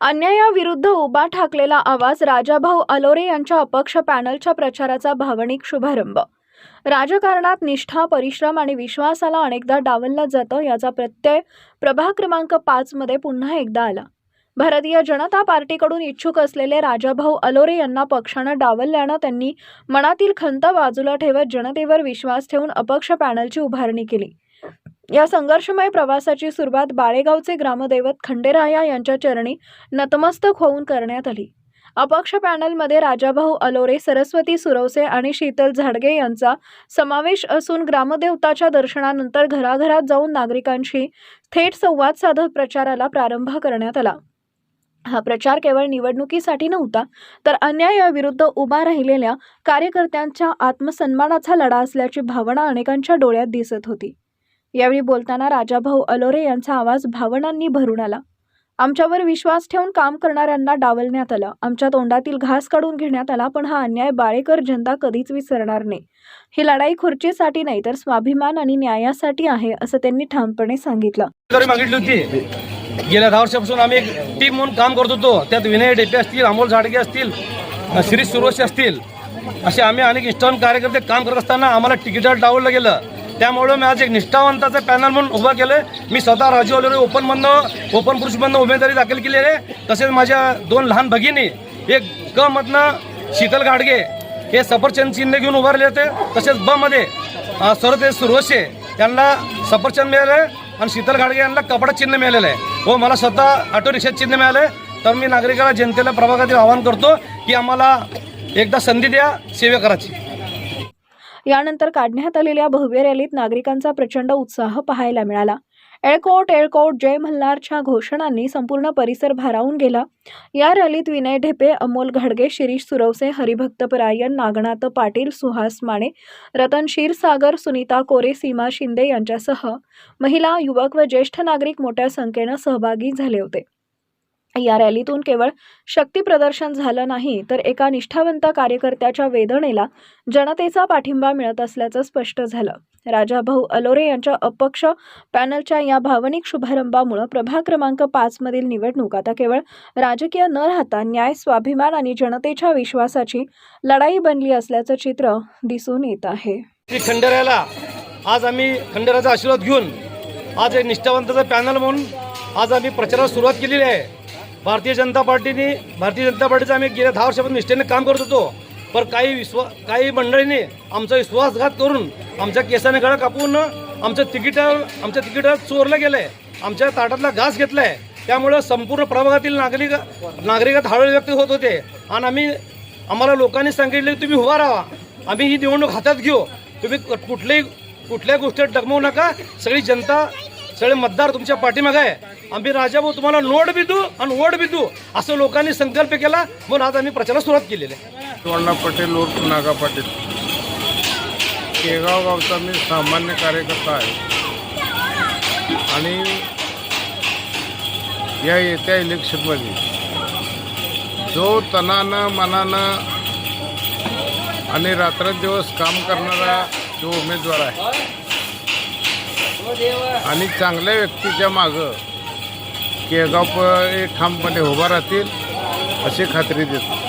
अन्यायाविरुद्ध उभा ठाकलेला आवाज राजाभाऊ अलोरे यांच्या अपक्ष पॅनलच्या प्रचाराचा भावनिक शुभारंभ. राजकारणात निष्ठा परिश्रम आणि विश्वासाला अनेकदा डावललं जातं याचा प्रत्यय प्रभाग क्रमांक पाचमध्ये पुन्हा एकदा आला. भारतीय जनता पार्टीकडून इच्छुक असलेले राजाभाऊ अलोरे यांना पक्षानं डावलल्यानं त्यांनी मनातील खंत बाजूला ठेवत जनतेवर विश्वास ठेवून अपक्ष पॅनलची उभारणी केली. या संघर्षमय प्रवासाची सुरुवात बाळेगावचे ग्रामदैवत खंडेराया यांच्या चरणी नतमस्तक होऊन करण्यात आली. अपक्ष पॅनलमध्ये राजाभाऊ अलोरे सरस्वती सुरवसे आणि शीतल झाडगे यांचा समावेश असून ग्रामदेवताच्या दर्शनानंतर घराघरात जाऊन नागरिकांशी थेट संवाद साधत प्रचाराला प्रारंभ करण्यात आला. हा प्रचार केवळ निवडणुकीसाठी नव्हता तर अन्यायाविरुद्ध उभा राहिलेल्या कार्यकर्त्यांच्या आत्मसन्मानाचा लढा असल्याची भावना अनेकांच्या डोळ्यात दिसत होती. यावेळी बोलताना राजाभाऊ अलोरे यांचा आवाज भावनांनी भरून आला. आमच्यावर विश्वास ठेवून काम करणाऱ्यांना डावलण्यात आलं. आमच्या तोंडातील घास काढून घेण्यात आला पण हा अन्याय बाळेकर जनता कधीच विसरणार नाही. ही लढाई खुर्चीसाठी नाही तर स्वाभिमान आणि न्यायासाठी आहे असं त्यांनी ठामपणे सांगितलं. मागितली होती. गेल्या दहा वर्षापासून आम्ही एक टीम म्हणून काम करत होतो. त्यात विनय डेपे असतील अमोल झाडगे असतील श्री सुरोश सुरोशी असतील असे आम्ही अनेक निष्ठावान कार्यकर्ते काम करत असताना आम्हाला तिकीटावर डावलं गेलं. त्यामुळं मी आज एक निष्ठावंताचं पॅनल म्हणून उभं केलं मी स्वतः राजू अलोरे ओपनमधनं ओपन पुरुषमधनं उमेदवारी दाखल केली आहे. तसेच माझ्या दोन लहान भगिनी एक क मधनं शीतल गाडगे हे सफरचंद चिन्ह घेऊन उभारले होते. तसेच ब मध्ये अ, रोशे यांना सफरचंद मिळालं आणि शीतल गाडगे यांना कपडा चिन्ह मिळालेलं आहे. व मला स्वतः ऑटो रिक्षा चिन्ह मिळालं आहे तर मी नागरिकाला जनतेला प्रभागातील आवाहन करतो की आम्हाला एकदा संधी द्या सेवे करायची. यानंतर काढण्यात आलेल्या भव्य रॅलीत नागरिकांचा प्रचंड उत्साह पाहायला मिळाला. एळकोट एळकोट जय मल्हारच्या घोषणांनी संपूर्ण परिसर भारावून गेला. या रॅलीत विनय ढेपे अमोल घडगे शिरीष सुरवसे हरिभक्तपरायण नागनाथ पाटील सुहास माने रतन क्षीरसागर सुनीता कोरे सीमा शिंदे यांच्यासह महिला युवक व ज्येष्ठ नागरिक मोठ्या संख्येनं सहभागी झाले होते. या रॅलीतून केवळ शक्ती प्रदर्शन झालं नाही तर एका निष्ठावंत कार्यकर्त्याच्या वेदनेला जनतेचा पाठिंबा मिळत असल्याचं स्पष्ट झालं. राजाभाऊ अलोरे यांच्या अपक्ष पॅनलच्या या भावनिक शुभारंभामुळं प्रभाग क्रमांक पाच मधील निवडणूक आता केवळ राजकीय न राहता न्याय स्वाभिमान आणि जनतेच्या विश्वासाची लढाई बनली असल्याचं चित्र दिसून येत आहे. की आज आम्ही खंडेराचा आशीर्वाद घेऊन आज एक निष्ठावंताचं पॅनल म्हणून आज आम्ही प्रचाराला सुरुवात केलेली आहे. भारतीय जनता पार्टीने भारतीय जनता पार्टीचं आम्ही गेल्या दहा वर्षापासून निष्ठेने काम करत होतो. पण काही विश्वा काही मंडळीने आमचा विश्वासघात करून आमच्या केसाने गळा कापून आमचं तिकीट आमच्या तिकीटात चोरलं गेलं आहे आमच्या ताटातला घास घेतला आहे त्यामुळं संपूर्ण प्रभागातील नागरिक नागरिकात हळहळ व्यक्त होत होते. आणि आम्ही आम्हाला लोकांनी सांगितले की तुम्ही उभा राहा. आम्ही ही निवडणूक हातात घेऊ. तुम्ही क- कुठल्याही कुठल्या गोष्टीत डगमवू नका. सगळी जनता सगळे मतदार तुमच्या पाठीमागे आहे. आम्ही राजाभाऊ तुम्हाला नोट बी देऊ आणि वोट बी देऊ असं लोकांनी संकल्प केला. म्हणून आज आम्ही प्रचाराला सुरुवात केलेली आहे. सुवर्णा पटेल उर्फ नागा पाटील. केगाव गावचा मी सामान्य कार्यकर्ता आहे. आणि या येत्या इलेक्शनमध्ये जो तनानं मनानं आणि रात्रंदिवस काम करणारा जो उमेदवार आहे आणि चांगल्या व्यक्तीच्या मागं केगाव प- ठामपणे उभा राहतील अशी खात्री देतो.